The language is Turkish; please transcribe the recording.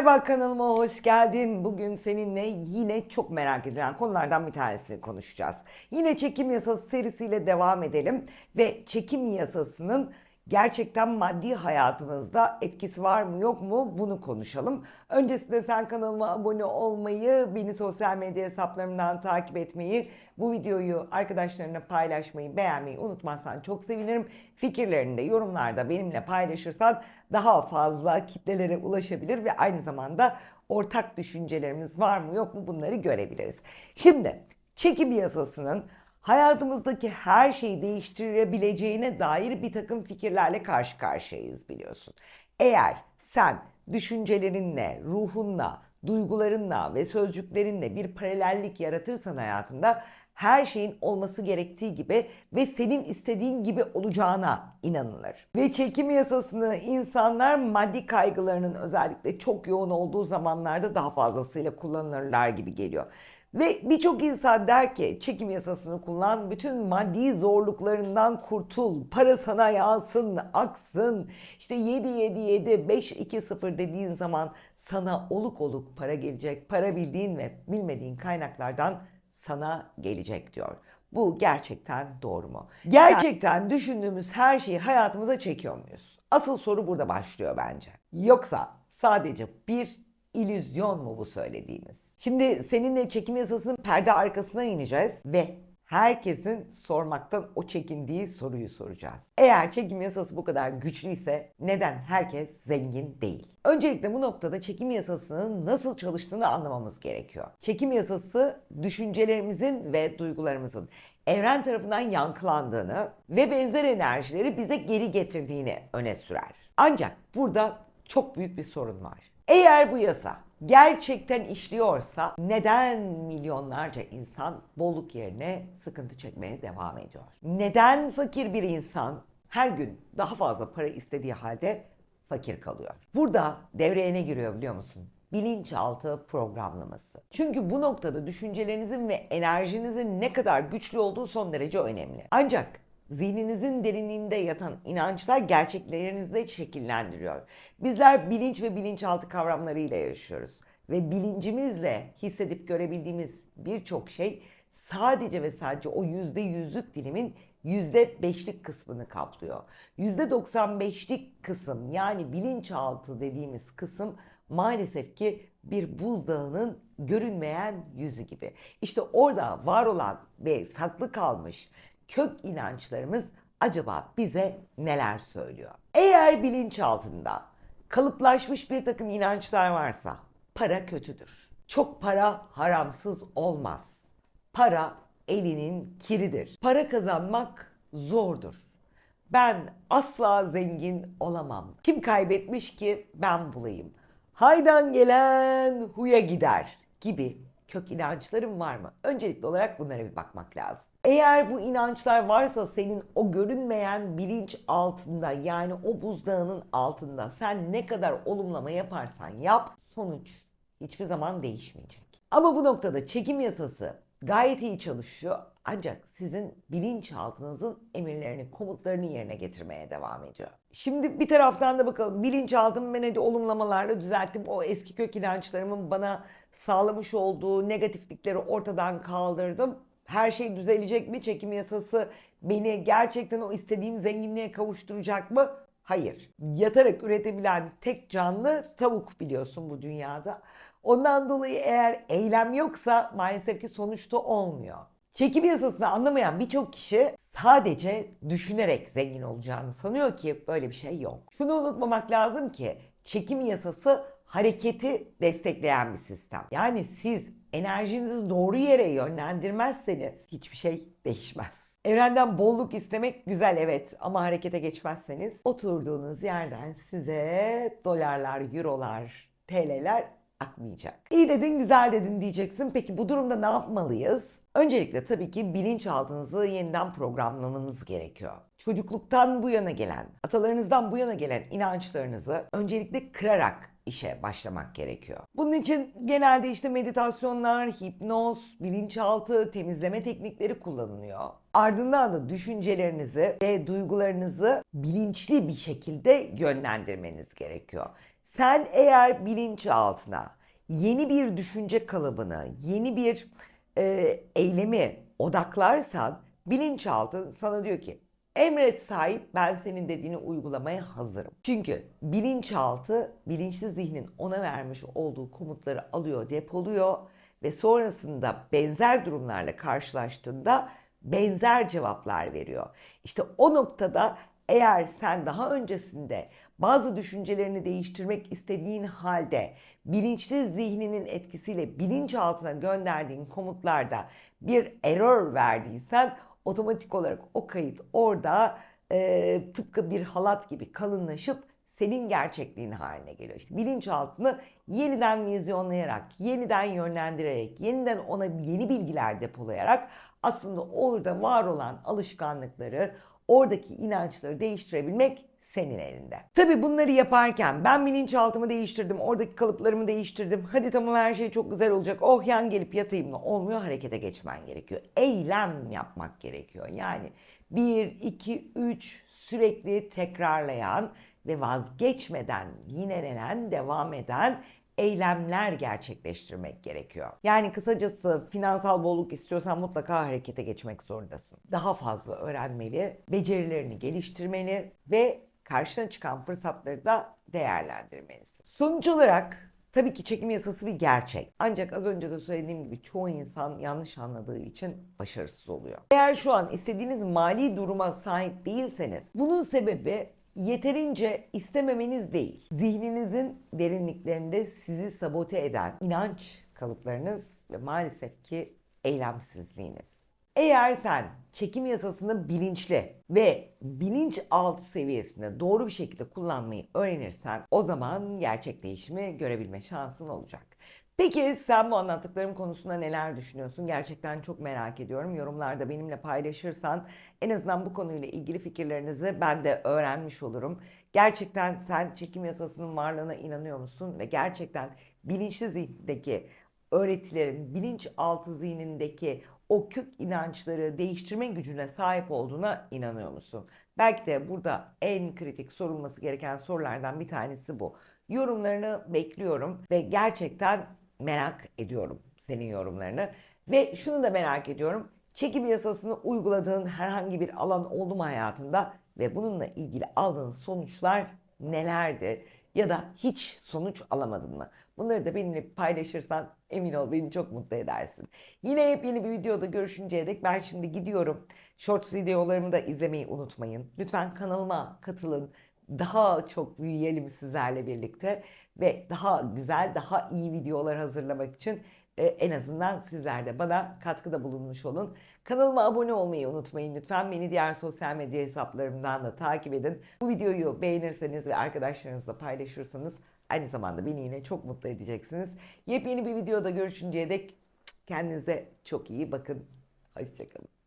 Merhaba kanalıma hoş geldin. Bugün seninle yine çok merak edilen konulardan bir tanesini konuşacağız. Yine çekim yasası serisiyle devam edelim ve çekim yasasının gerçekten maddi hayatımızda etkisi var mı yok mu bunu konuşalım. Öncesinde sen kanalıma abone olmayı, beni sosyal medya hesaplarımdan takip etmeyi, bu videoyu arkadaşlarına paylaşmayı, beğenmeyi unutmazsan çok sevinirim. Fikirlerini de yorumlarda benimle paylaşırsan daha fazla kitlelere ulaşabilir ve aynı zamanda ortak düşüncelerimiz var mı yok mu bunları görebiliriz. Şimdi çekim yasasının hayatımızdaki her şeyi değiştirebileceğine dair bir takım fikirlerle karşı karşıyayız biliyorsun. Eğer sen düşüncelerinle, ruhunla, duygularınla ve sözcüklerinle bir paralellik yaratırsan hayatında her şeyin olması gerektiği gibi ve senin istediğin gibi olacağına inanılır. Ve çekim yasasını insanlar maddi kaygılarının özellikle çok yoğun olduğu zamanlarda daha fazlasıyla kullanırlar gibi geliyor. Ve birçok insan der ki çekim yasasını kullan, bütün maddi zorluklarından kurtul, para sana yağsın, aksın. İşte 7 7 7 5 2 0 dediğin zaman sana oluk oluk para gelecek. Para bildiğin ve bilmediğin kaynaklardan sana gelecek diyor. Bu gerçekten doğru mu? Gerçekten düşündüğümüz her şeyi hayatımıza çekiyor muyuz? Asıl soru burada başlıyor bence. Yoksa sadece bir illüzyon mu bu söylediğimiz? Şimdi seninle çekim yasasının perde arkasına ineceğiz ve herkesin sormaktan o çekindiği soruyu soracağız. Eğer çekim yasası bu kadar güçlüyse neden herkes zengin değil? Öncelikle bu noktada çekim yasasının nasıl çalıştığını anlamamız gerekiyor. Çekim yasası düşüncelerimizin ve duygularımızın evren tarafından yankılandığını ve benzer enerjileri bize geri getirdiğini öne sürer. Ancak burada çok büyük bir sorun var. Eğer bu yasa gerçekten işliyorsa neden milyonlarca insan bolluk yerine sıkıntı çekmeye devam ediyor? Neden fakir bir insan her gün daha fazla para istediği halde fakir kalıyor? Burada devreye ne giriyor biliyor musun? Bilinçaltı programlaması. Çünkü bu noktada düşüncelerinizin ve enerjinizin ne kadar güçlü olduğu son derece önemli. Ancak zihninizin derinliğinde yatan inançlar gerçeklerinizde şekillendiriyor. Bizler bilinç ve bilinçaltı kavramlarıyla yaşıyoruz ve bilincimizle hissedip görebildiğimiz birçok şey sadece ve sadece o yüzde yüzlük dilimin yüzde beşlik kısmını kaplıyor. Yüzde 95'lik kısım yani bilinçaltı dediğimiz kısım maalesef ki bir buzdağının görünmeyen yüzü gibi. İşte orada var olan ve saklı kalmış kök inançlarımız acaba bize neler söylüyor? Eğer bilinçaltında kalıplaşmış bir takım inançlar varsa para kötüdür. Çok para haramsız olmaz. Para elinin kiridir. Para kazanmak zordur. Ben asla zengin olamam. Kim kaybetmiş ki ben bulayım. Haydan gelen huya gider gibi kök inançların var mı? Öncelikli olarak bunlara bir bakmak lazım. Eğer bu inançlar varsa senin o görünmeyen bilinç altında yani o buzdağının altında sen ne kadar olumlama yaparsan yap sonuç hiçbir zaman değişmeyecek. Ama bu noktada çekim yasası gayet iyi çalışıyor ancak sizin bilinçaltınızın emirlerini, komutlarını yerine getirmeye devam ediyor. Şimdi bir taraftan da bakalım bilinçaltımı ben hadi olumlamalarla düzelttim. O eski kök inançlarımın bana sağlamış olduğu negatiflikleri ortadan kaldırdım. Her şey düzelecek mi? Çekim yasası beni gerçekten o istediğim zenginliğe kavuşturacak mı? Hayır. Yatarak üretebilen tek canlı tavuk biliyorsun bu dünyada. Ondan dolayı eğer eylem yoksa maalesef ki sonuçta olmuyor. Çekim yasasını anlamayan birçok kişi sadece düşünerek zengin olacağını sanıyor ki böyle bir şey yok. Şunu unutmamak lazım ki çekim yasası hareketi destekleyen bir sistem. Yani siz enerjinizi doğru yere yönlendirmezseniz hiçbir şey değişmez. Evrenden bolluk istemek güzel evet ama harekete geçmezseniz oturduğunuz yerden size dolarlar, eurolar, TL'ler akmayacak. İyi dedin, güzel dedin diyeceksin. Peki bu durumda ne yapmalıyız? Öncelikle tabii ki bilinçaltınızı yeniden programlamanız gerekiyor. Çocukluktan bu yana gelen, atalarınızdan bu yana gelen inançlarınızı öncelikle kırarak işe başlamak gerekiyor. Bunun için genelde işte meditasyonlar, hipnoz, bilinçaltı, temizleme teknikleri kullanılıyor. Ardından da düşüncelerinizi ve duygularınızı bilinçli bir şekilde yönlendirmeniz gerekiyor. Sen eğer bilinçaltına yeni bir düşünce kalıbını, yeni bir e, eylemi odaklarsan bilinçaltı sana diyor ki emret sahip ben senin dediğini uygulamaya hazırım. Çünkü bilinçaltı bilinçli zihnin ona vermiş olduğu komutları alıyor, depoluyor ve sonrasında benzer durumlarla karşılaştığında benzer cevaplar veriyor. İşte o noktada eğer sen daha öncesinde bazı düşüncelerini değiştirmek istediğin halde bilinçli zihninin etkisiyle bilinçaltına gönderdiğin komutlarda bir error verdiysen otomatik olarak o kayıt orada e, tıpkı bir halat gibi kalınlaşıp senin gerçekliğin haline geliyor. İşte bilinçaltını yeniden vizyonlayarak, yeniden yönlendirerek, yeniden ona yeni bilgiler depolayarak aslında orada var olan alışkanlıkları, oradaki inançları değiştirebilmek senin elinde. Tabi bunları yaparken ben bilinçaltımı değiştirdim, oradaki kalıplarımı değiştirdim. Hadi tamam her şey çok güzel olacak. Oh yan gelip yatayım mı? Olmuyor harekete geçmen gerekiyor. Eylem yapmak gerekiyor. Yani 1, 2, 3 sürekli tekrarlayan ve vazgeçmeden, yinelenen, devam eden eylemler gerçekleştirmek gerekiyor. Yani kısacası finansal bolluk istiyorsan mutlaka harekete geçmek zorundasın. Daha fazla öğrenmeli, becerilerini geliştirmeli ve karşına çıkan fırsatları da değerlendirmelisin. Sonuç olarak tabii ki çekim yasası bir gerçek. Ancak az önce de söylediğim gibi çoğu insan yanlış anladığı için başarısız oluyor. Eğer şu an istediğiniz mali duruma sahip değilseniz bunun sebebi yeterince istememeniz değil. Zihninizin derinliklerinde sizi sabote eden inanç kalıplarınız ve maalesef ki eylemsizliğiniz. Eğer sen çekim yasasını bilinçli ve bilinçaltı seviyesinde doğru bir şekilde kullanmayı öğrenirsen o zaman gerçek değişimi görebilme şansın olacak. Peki sen bu anlattıklarım konusunda neler düşünüyorsun? Gerçekten çok merak ediyorum. Yorumlarda benimle paylaşırsan en azından bu konuyla ilgili fikirlerinizi ben de öğrenmiş olurum. Gerçekten sen çekim yasasının varlığına inanıyor musun? Ve gerçekten bilinçli zihindeki öğretilerin, bilinçaltı zihnindeki o kök inançları değiştirme gücüne sahip olduğuna inanıyor musun? Belki de burada en kritik sorulması gereken sorulardan bir tanesi bu. Yorumlarını bekliyorum ve gerçekten merak ediyorum senin yorumlarını. Ve şunu da merak ediyorum. Çekim yasasını uyguladığın herhangi bir alan oldu mu hayatında ve bununla ilgili aldığın sonuçlar nelerdi? Ya da hiç sonuç alamadın mı? Bunları da benimle paylaşırsan emin ol beni çok mutlu edersin. Yine yepyeni bir videoda görüşünceye dek ben şimdi gidiyorum. Shorts videolarımı da izlemeyi unutmayın. Lütfen kanalıma katılın. Daha çok büyüyelim sizlerle birlikte ve daha güzel, daha iyi videolar hazırlamak için e, en azından sizler de bana katkıda bulunmuş olun. Kanalıma abone olmayı unutmayın lütfen. Beni diğer sosyal medya hesaplarımdan da takip edin. Bu videoyu beğenirseniz ve arkadaşlarınızla paylaşırsanız aynı zamanda beni yine çok mutlu edeceksiniz. Yepyeni bir videoda görüşünceye dek kendinize çok iyi bakın. Hoşçakalın.